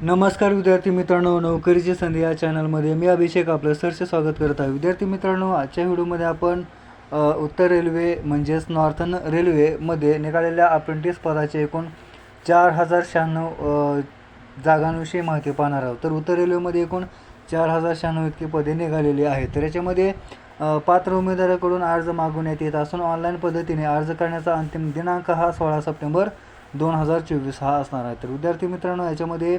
नमस्कार विद्यार्थी मित्रांनो नोकरीची संधी या चॅनलमध्ये मी अभिषेक आपलं सरचे स्वागत करत आहे. विद्यार्थी मित्रांनो आजच्या व्हिडिओमध्ये आपण उत्तर रेल्वे म्हणजेच नॉर्थन रेल्वेमध्ये निघालेल्या अप्रेंटिस पदाचे एकूण चार हजार शहाण्णव जागांविषयी माहिती पाहणार आहोत. तर उत्तर रेल्वेमध्ये एकूण चार हजार शहाण्णव इतकी पदे निघालेली आहेत. तर याच्यामध्ये पात्र उमेदवाराकडून अर्ज मागवण्यात येत असून ऑनलाईन पद्धतीने अर्ज करण्याचा अंतिम दिनांक हा सोळा सप्टेंबर दोन हजार चोवीस हा असणार आहे. तर विद्यार्थी मित्रांनो याच्यामध्ये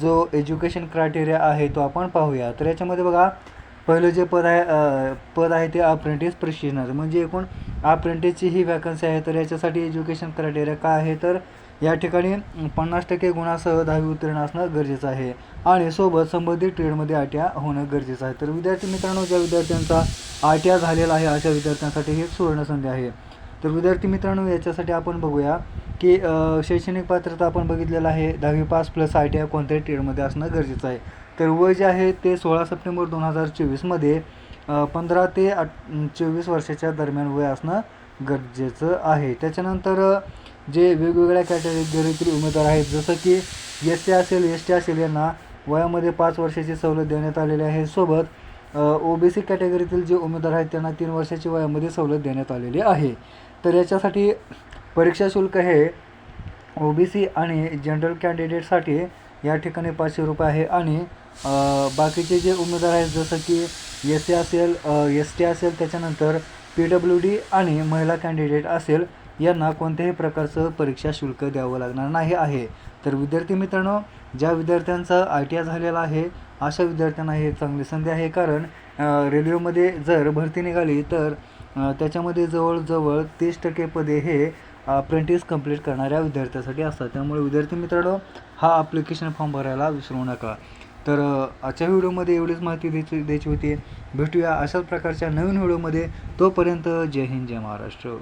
जो एज्युकेशन क्रायटेरिया आहे तो आपण पाहूया. तर याच्यामध्ये बघा पहिलं जे पद आहे पद आहे ते अप्रेंटिस प्रशिक्षणार म्हणजे एकूण अप्रेंटिसची ही वॅकन्सी आहे. तर याच्यासाठी एज्युकेशन क्रायटेरिया काय आहे? तर या ठिकाणी पन्नास टक्के गुणासह दहावी उत्तीर्ण असणं गरजेचं आहे. आणि सोबत संबंधित ट्रेडमध्ये आय टी आय होणं गरजेचं आहे. तर विद्यार्थी मित्रांनो ज्या विद्यार्थ्यांचा आय टी आय झालेला आहे अशा विद्यार्थ्यांसाठी ही एक सुवर्णसंधी आहे. तर विद्यार्थी मित्रांनो याच्यासाठी आपण बघूया की शैक्षणिक पात्रता आपण बघितलेलं आहे दहावी pass plus I T I कोणत्याही ट्रेडमध्ये असणं गरजेचं आहे. तर वय जे आहे ते सोळा सप्टेंबर दोन हजार चोवीसमध्ये पंधरा ते आठ चोवीस वर्षाच्या दरम्यान वय असणं गरजेचं आहे. त्याच्यानंतर जे वेगवेगळ्या कॅटेगरीतील उमेदवार आहेत जसं की एस टी असेल एस टी असेल यांना वयामध्ये पाच वर्षाची सवलत देण्यात आलेली आहे. सोबत ओ बी सी कॅटेगरीतील जे उमेदवार आहेत त्यांना तीन वर्षाची वयामध्ये सवलत देण्यात आलेली आहे. तर याच्यासाठी परीक्षा शुल्क हे ओ बी सी आणि जनरल कॅन्डिडेटसाठी या ठिकाणी पाचशे रुपये आहे. आणि बाकीचे जे उमेदवार आहेत जसं की एस सी असेल एस टी असेल त्याच्यानंतर पी डब्ल्यू डी आणि महिला कॅन्डिडेट असेल यांना कोणत्याही प्रकारचं परीक्षा शुल्क द्यावं लागणार नाही आहे. तर विद्यार्थी मित्रांनो ज्या विद्यार्थ्यांचा आय टी आय झालेला आहे अशा विद्यार्थ्यांना हे चांगली संधी आहे. कारण रेल्वेमध्ये जर भरती निघाली तर त्याच्यामध्ये जवळजवळ तीस टक्के पदे हे अप्रेंटिस कंप्लीट करणाऱ्या विद्यार्थ्यासाठी असतात. त्यामुळे विद्यार्थी मित्रांनो हा ॲप्लिकेशन फॉर्म भरायला विसरू नका. तर आजच्या व्हिडिओमध्ये एवढीच माहिती द्यायची द्यायची होती. भेटूया अशाच प्रकारच्या नवीन व्हिडिओमध्ये. तोपर्यंत जय हिंद जय महाराष्ट्र.